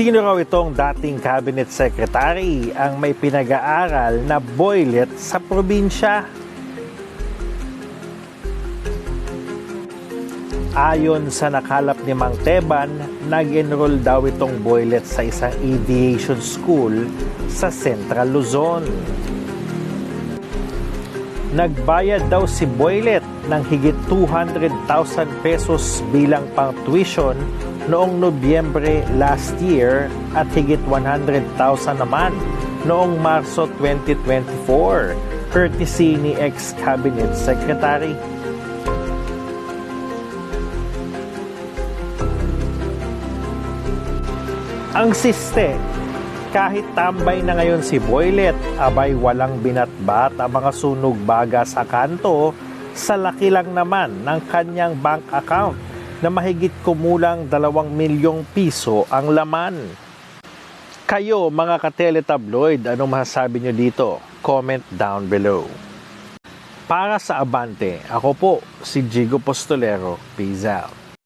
Sino raw itong dating cabinet secretary ang may pinag-aaral na boylet sa probinsya? Ayon sa nakalap ni Mang Teban, nag-enroll daw itong boylet sa isang aviation school sa Central Luzon. Nagbayad daw si Boylet ng higit 200,000 pesos bilang pang tuition noong Nobyembre last year at higit 100,000 naman noong Marso 2024 courtesy ni ex-cabinet secretary. Ang siste, kahit tambay na ngayon si Boylet, abay walang binatbat ang mga sunog baga sa kanto sa laki lang naman ng kanyang bank account na mahigit kumulang dalawang milyong piso ang laman. Kayo mga kateletabloid, anong masasabi nyo dito? Comment down below. Para sa Abante, ako po si Jigo Postolero. Peace out.